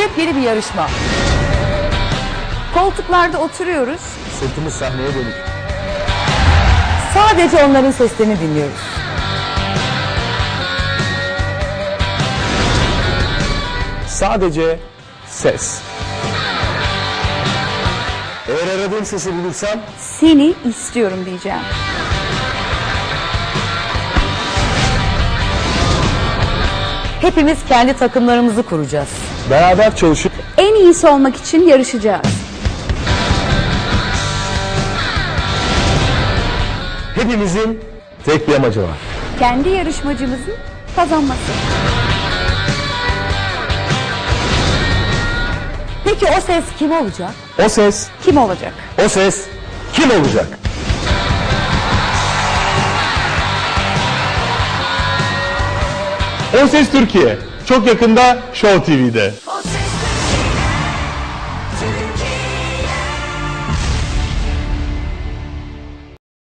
yepyeni bir yarışma. Koltuklarda oturuyoruz. Sırtımız sahneye dönük. Sadece onların seslerini dinliyoruz. Sadece ses. Eğer aradığım sesi bulursam Seni istiyorum diyeceğim. Hepimiz kendi takımlarımızı kuracağız. Beraber çalışıp En iyisi olmak için yarışacağız. hepimizin tek bir amacı var. Kendi yarışmacımızın kazanması. Peki o ses kim olacak? O ses, Kim olacak? o ses kim olacak? O Ses Türkiye. Çok yakında Show TV'de. O ses Türkiye.